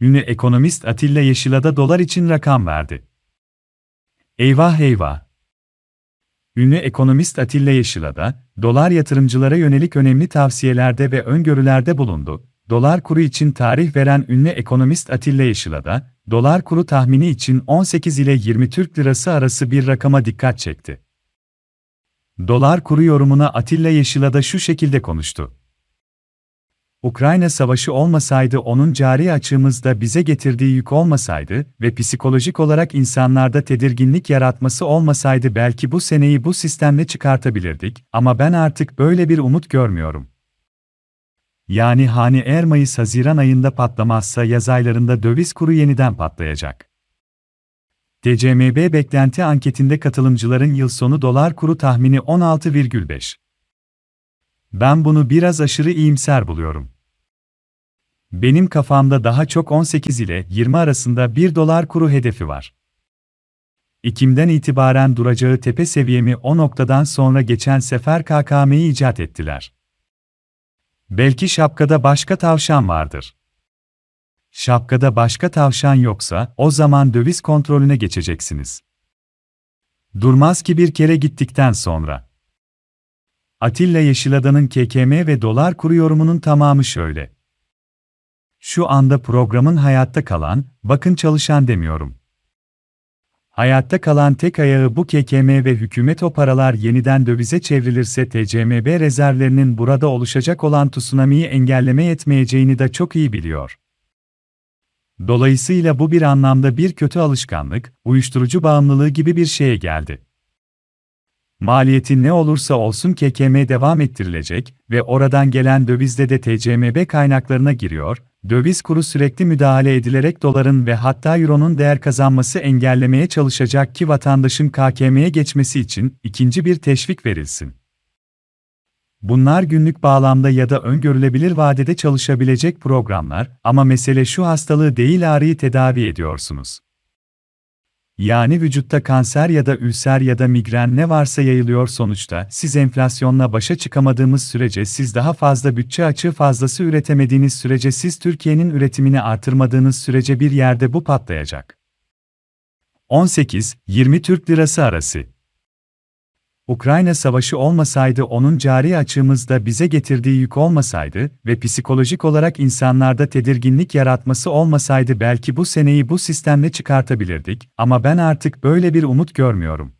Ünlü ekonomist Atilla Yeşilada dolar için rakam verdi. Eyvah eyvah! Ünlü ekonomist Atilla Yeşilada, dolar yatırımcılara yönelik önemli tavsiyelerde ve öngörülerde bulundu. Dolar kuru için tarih veren ünlü ekonomist Atilla Yeşilada, dolar kuru tahmini için 18 ile 20 Türk Lirası arası bir rakama dikkat çekti. Dolar kuru yorumuna Atilla Yeşilada şu şekilde konuştu. Ukrayna savaşı olmasaydı onun cari açığımızda bize getirdiği yük olmasaydı ve psikolojik olarak insanlarda tedirginlik yaratması olmasaydı belki bu seneyi bu sistemle çıkartabilirdik ama ben artık böyle bir umut görmüyorum. Yani hani eğer Mayıs-Haziran ayında patlamazsa yaz aylarında döviz kuru yeniden patlayacak. TCMB beklenti anketinde katılımcıların yıl sonu dolar kuru tahmini 16,5. Ben bunu biraz aşırı iyimser buluyorum. Benim kafamda daha çok 18 ile 20 arasında 1 dolar kuru hedefi var. Ekim'den itibaren duracağı tepe seviyemi o noktadan sonra geçen sefer KKM'yi icat ettiler. Belki şapkada başka tavşan vardır. Şapkada başka tavşan yoksa, o zaman döviz kontrolüne geçeceksiniz. Durmaz ki bir kere gittikten sonra. Atilla Yeşilada'nın KKM ve dolar kuru yorumunun tamamı şöyle. Şu anda programın hayatta kalan, bakın çalışan demiyorum. Hayatta kalan tek ayağı bu KKM ve hükümet o paralar yeniden dövize çevrilirse TCMB rezervlerinin burada oluşacak olan tsunami'yi engelleme yetmeyeceğini de çok iyi biliyor. Dolayısıyla bu bir anlamda bir kötü alışkanlık, uyuşturucu bağımlılığı gibi bir şeye geldi. Maliyeti ne olursa olsun KKM devam ettirilecek ve oradan gelen dövizde de TCMB kaynaklarına giriyor, döviz kuru sürekli müdahale edilerek doların ve hatta euronun değer kazanması engellemeye çalışacak ki vatandaşın KKM'ye geçmesi için ikinci bir teşvik verilsin. Bunlar günlük bağlamda ya da öngörülebilir vadede çalışabilecek programlar ama mesele şu hastalığı değil ağrıyı tedavi ediyorsunuz. Yani vücutta kanser ya da ülser ya da migren ne varsa yayılıyor sonuçta. Siz enflasyonla başa çıkamadığımız sürece siz daha fazla bütçe açığı fazlası üretemediğiniz sürece siz Türkiye'nin üretimini artırmadığınız sürece bir yerde bu patlayacak. 18-20 Türk Lirası arası Ukrayna savaşı olmasaydı onun cari açığımızda bize getirdiği yük olmasaydı ve psikolojik olarak insanlarda tedirginlik yaratması olmasaydı belki bu seneyi bu sistemle çıkartabilirdik ama ben artık böyle bir umut görmüyorum.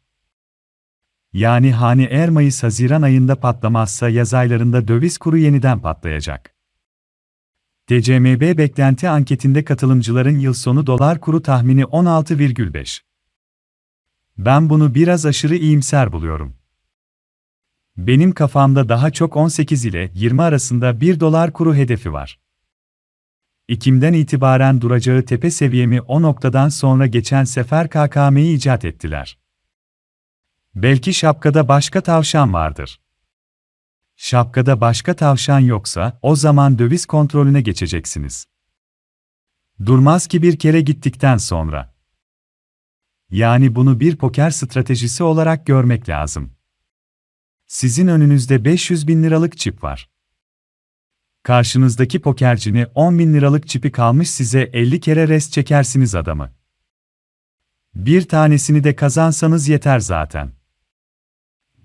Yani hani eğer Mayıs-Haziran ayında patlamazsa yaz aylarında döviz kuru yeniden patlayacak. TCMB beklenti anketinde katılımcıların yıl sonu dolar kuru tahmini 16,5. Ben bunu biraz aşırı iyimser buluyorum. Benim kafamda daha çok 18 ile 20 arasında 1 dolar kuru hedefi var. Ekim'den itibaren duracağı tepe seviyemi o noktadan sonra geçen sefer KKM'yi icat ettiler. Belki şapkada başka tavşan vardır. Şapkada başka tavşan yoksa, o zaman döviz kontrolüne geçeceksiniz. Durmaz ki bir kere gittikten sonra. Yani bunu bir poker stratejisi olarak görmek lazım. Sizin önünüzde 500 bin liralık çip var. Karşınızdaki pokercini 10 bin liralık çipi kalmış size 50 kere rest çekersiniz adamı. Bir tanesini de kazansanız yeter zaten.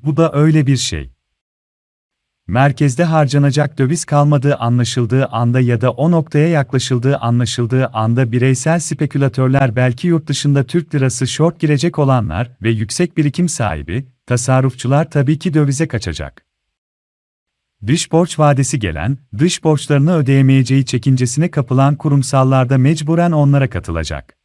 Bu da öyle bir şey. Merkezde harcanacak döviz kalmadığı anlaşıldığı anda ya da o noktaya yaklaşıldığı anlaşıldığı anda bireysel spekülatörler belki yurt dışında Türk lirası short girecek olanlar ve yüksek birikim sahibi, tasarrufçular tabii ki dövize kaçacak. Dış borç vadesi gelen, dış borçlarını ödeyemeyeceği çekincesine kapılan kurumsallarda mecburen onlara katılacak.